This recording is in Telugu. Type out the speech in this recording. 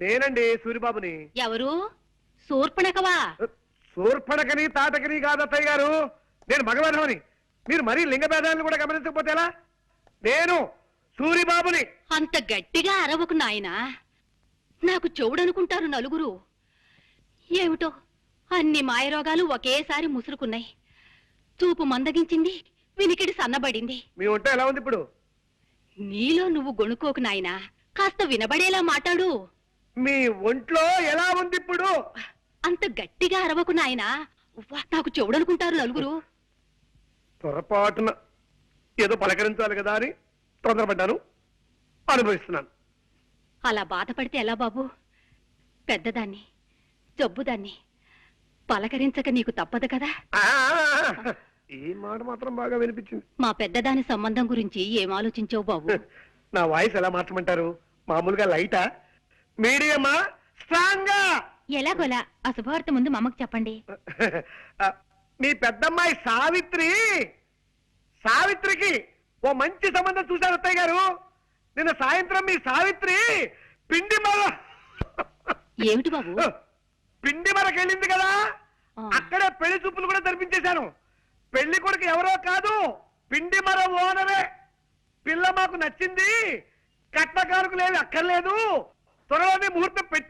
నేనండి సూరిబాబుని. ఎవరు? శూర్పణకవా? సూర్పడకని తాటకని కాదు అత్తయ్య గారు. నేను మగవధవని మీరు మరీ లింగ భేదాలను కూడా గమనించకపోతే ఎలా? నేను సూరిబాబుని. అంత గట్టిగా అరవకు నాయనా. నాకు చెవుడనుకుంటారు నలుగురు. ఏమిటో? అన్ని మాయరోగాలు ఒకేసారి ముసురుకున్నాయి. చూపు మందగించింది వినికిడి సన్నబడింది. మీ ఉంటే ఎలా ఉంది ఇప్పుడు? నీలో నువ్వు గొణుకోకు నాయనా. కాస్త వినబడేలా మాట్లాడు. మీ ఒంట్లో ఎలా ఉంది ఇప్పుడు? అంత గట్టిగా అరవకు నాయనా. నాకు చెవుడనుకుంటారు నలుగురు. పొరపాటున ఏదో పలకరించాలి కదా అని తొందరపడ్డాను. అనుభవిస్తున్నాను. అలా బాధపడితే ఎలా బాబు? పెద్దదాన్ని జబ్బుదాన్ని పలకరించక నీకు తప్పదు కదా? ఆ, ఈ మాట మాత్రం బాగా వినిపించింది. మా పెద్దదాని సంబంధం గురించి ఏం ఆలోచించావు బాబు? నా వాయిస్ ఎలా మార్చమంటారు? మామూలుగా లైటా? మీడియమా? స్ట్రాంగా! ఎలాగోలా అశుభవార్త ముందు మా అమ్మకు చెప్పండి. ఆ, మీ పెద్దమ్మాయి సావిత్రి! సావిత్రికి ఓ మంచి సంబంధం చూశారు అత్తయ్య గారు. నిన్న సాయంత్రం మీ సావిత్రి పిండి మర ఏమిటి బాబు? పిండి మరకెళ్ళింది కదా. ఆ. అక్కడే పెళ్ళి చూపులు కూడా జరిపించేశాను. పెళ్ళి కొడుకు ఎవరో కాదు పిండి మర ఓనరే. పిల్ల మాకు నచ్చింది కట్నకారుకు లేదు అక్కర్లేదు. త్వరలోనే ముహూర్తం పెట్టించేసేయండి అన్నారు